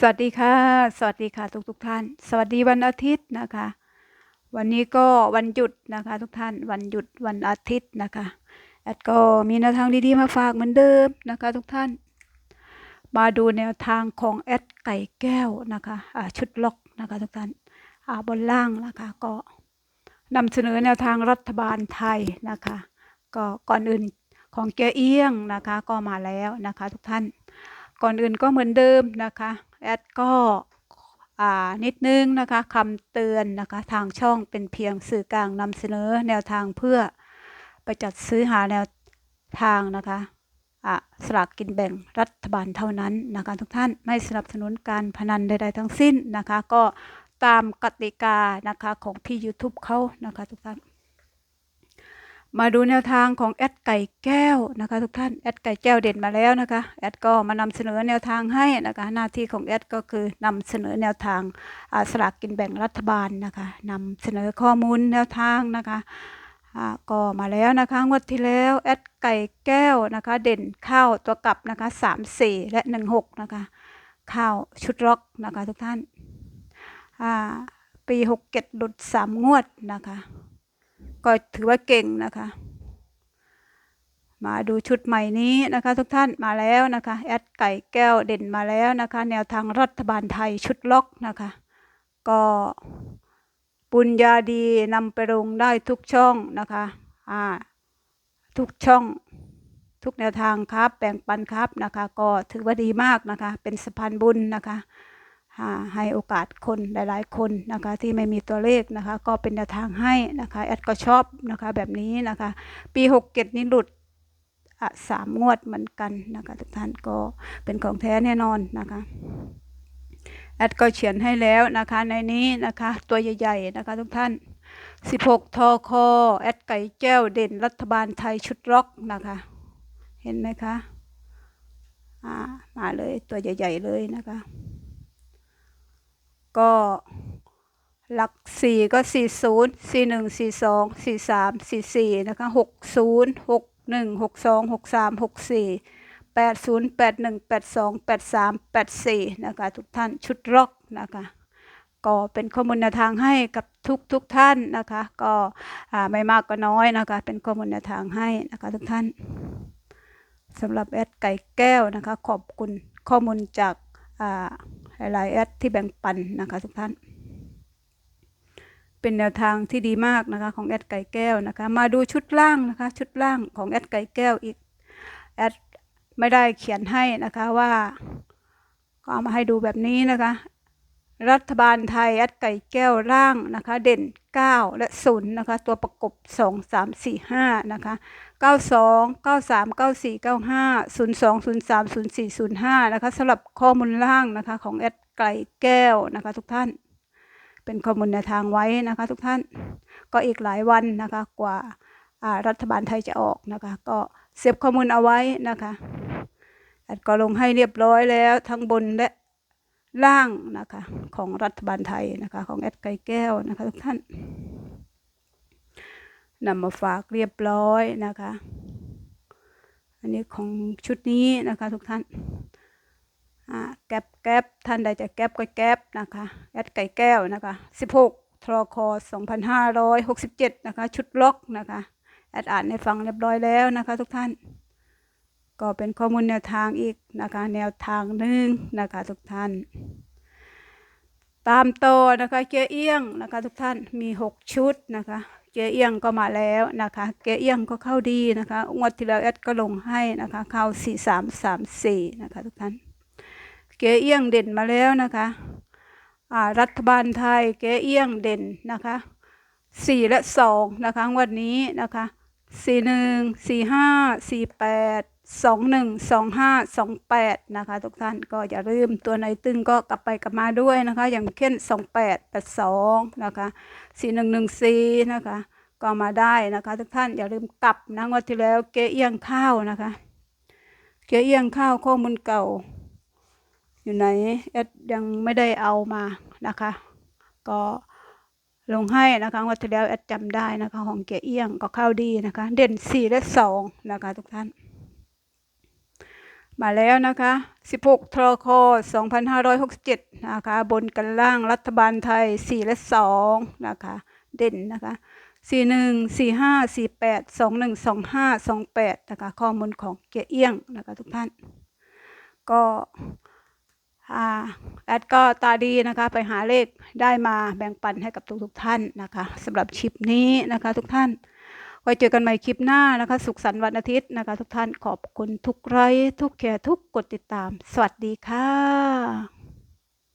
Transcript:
สวัสดีค่ะ สวัสดีค่ะทุกทุกท่าน สวัสดีวันอาทิตย์นะคะ วันนี้ก็วันหยุดนะคะ ทุกท่านวันหยุดวันอาทิตย์นะคะแอดก็มีแนวทางดีๆมาฝากเหมือนเดิมนะคะ ทุกท่าน มาดูแนวทางของแอดไก่แก้วนะคะอ่าชุดล็อกนะคะทุกท่านบนล่างนะคะก็นำเสนอแนวทางรัฐบาลไทยนะคะ ก็ก่อนอื่นของเกียเอี้ยงนะคะก็มาแล้วนะคะ ทุกท่าน ก่อนอื่นก็เหมือนเดิมนะคะ แอดก็นิดนึงนะคะคำเตือนนะคะทางช่องเป็นเพียงสื่อกลางนำเสนอแนวทางเพื่อไปจัดซื้อหาแนวทางนะคะอะสลากกินแบ่งรัฐบาลเท่านั้นนะคะทุกท่านไม่สนับสนุนการพนันใด ๆ ทั้งสิ้นนะคะ ก็ตามกติกานะคะของพี่ YouTube เขานะคะทุกท่าน มาดูแนวทางของแอดไก่แก้วนะคะทุกท่านแอดไก่แก้วเด่นมาแล้วนะคะแอดก็มานำเสนอแนวทางให้นะคะหน้าที่ของแอดก็คือนำเสนอแนวทางอ่าสลากกินแบ่งรัฐบาลนะคะนำเสนอข้อมูลแนวทางนะคะก็มาแล้วนะคะงวดที่แล้วแอดไก่แก้วนะคะเด่นข้าวตัวกลับนะคะสามสี่และหนึ่งหกนะคะข้าวชุดล็อกนะคะทุกท่านปีหกเจ็ดหลุดสามงวดนะคะ ก็ถือว่าเก่งนะคะ มาดูชุดใหม่นี้นะคะ ทุกท่านมาแล้วนะคะ แอดไก่แก้วเด่นมาแล้วนะคะ แนวทางรัฐบาลไทยชุดล็อกนะคะ ก็ปุญญาดีนำไปลงได้ทุกช่องนะคะอ่าทุกช่องทุกแนวทางครับแบ่งปันครับนะคะ ก็ถือว่าดีมากนะคะ เป็นสะพานบุญนะคะ ให้โอกาสคนหลาย ๆ คนนะคะที่ไม่มีตัวเลขนะคะ ก็เป็นแนวทางให้นะคะแอดก็ชอบนะคะแบบนี้นะคะ ปีหกเนี้หลุดสามงวดเหมือนกันนะคะทุกท่านก็เป็นของแท้แน่นอนนะคะแอดก็เขียนให้แล้วนะคะในนี้นะคะตัวใหญ่ ๆ นะคะทุกท่าน 16 ทอคอแอดไก่แก้วเด่นรัฐบาลไทยชุดล็อกนะคะ เห็นไหมคะมาเลยตัวใหญ่ ๆ เลยนะคะ ก็หลักสี่ก็สี่ศูนย์สี่หนึ่งสี่สองสี่สามสี่สี่นะคะหกศูนย์หกหนึ่งหกสองหกสามหกสี่แปดศูนย์แปดหนึ่งแปดสองแปดสามแปดสี่นะคะทุกท่านชุดร็อกนะคะก็เป็นข้อมูลแนวทางให้กับทุกทุกท่านนะคะ ก็ไม่มากก็น้อยนะคะ เป็นข้อมูลแนวทางให้นะคะทุกท่านสำหรับแอดไก่แก้วนะคะ ขอบคุณข้อมูลจาก หลายๆแอดที่แบ่งปันนะคะทุกท่าน เป็นแนวทางที่ดีมากนะคะของแอดไก่แก้วนะคะ มาดูชุดล่างนะคะ ชุดล่างของแอดไก่แก้วอีกแอดไม่ได้เขียนให้นะคะว่าก็เอามาให้ดูแบบนี้นะคะ รัฐบาลไทยแอดไก่แก้วล่างนะคะ เด่น 9 และ 0 นะคะ ตัวประกบ 2 3 4 5 นะคะ 92 93 94 95 02 03 04 05 นะคะสำหรับข้อมูลล่างนะคะ ของแอดไก่แก้วนะคะ ทุกท่าน เป็นข้อมูลในวทางไว้นะคะ ทุกท่านก็อีกหลายวันนะคะกว่าอ่ารัฐบาลไทยจะออกนะคะ ก็เซฟข้อมูลเอาไว้นะคะแอดก็ลงให้เรียบร้อยแล้วทั้งบนและ ล่างนะคะของรัฐบาลไทยนะคะของแอดไก่แก้วนะคะทุกท่านนำมาฝากเรียบร้อยนะคะ อันนี้ของชุดนี้นะคะทุกท่านแก๊บแก๊บท่านใดจะแก๊บก็แก๊บนะคะแอดไก่แก้วนะคะ 16ทรคอ2567 นะคะ ชุดล็อกนะคะ แอดอ่านให้ฟังเรียบร้อยแล้วนะคะทุกท่าน ก็เป็นข้อมูลแนวทางอีกนะคะแนวทางหนึ่งนะคะทุกท่าน ตามโตนะคะเกียร์เอียงนะคะทุกท่านมีหกชุดนะคะเกียร์เอียงก็มาแล้วนะคะเกียร์เอียงก็เข้าดีนะคะงวดที่แล้วแอดก็ลงให้นะคะเข้าสี่สามสามสี่นะคะทุกท่านเกียร์เอียงเด่นมาแล้วนะคะรัฐบาลไทยเกียร์เอียงเด่นนะคะสี่และสองนะคะงวันนี้นะคะสี่หนึ่งสี่ห้าสี่แปด สองหนึ่งสองห้าสองแปดนะคะ ทุกท่านก็อย่าลืมตัวไหนตึงก็กลับไปกลับมาด้วยนะคะ อย่างเช่นสองแปดแปดสองนะคะสี่หนึ่งหนึ่งสี่นะคะ ก็มาได้นะคะ ทุกท่านอย่าลืมกลับนะงวันที่แล้วเกเอียงข้าวนะคะ เกเอียงข้าวข้อมูลเก่า อยู่ไหนแอดยังไม่ได้เอามานะคะ ก็ลงให้นะคะงวันที่แล้วแอดจำได้นะคะของเกเอียงก็เข้าดีนะคะ เด่นสี่และสองนะคะ ทุกท่าน มาแล้วนะคะ 16ทรค2567 นะคะ บนกันล่างรัฐบาลไทย 4 และ 2 นะคะ เด่นนะคะ 41 45 48 21 25 28 นะคะ ข้อมูลของเกียร์เอี้ยงนะคะทุกท่าน ก็อ่าแอดก็ตาดีนะคะไปหาเลขได้มาแบ่งปันให้กับทุกๆท่านนะคะสำหรับคลิปนี้นะคะทุกท่าน ไว้เจอกันใหม่คลิปหน้านะคะ สุขสันต์วันอาทิตย์นะคะ ทุกท่านขอบคุณทุกไลค์ทุกแชร์ทุกกดติดตาม สวัสดีค่ะ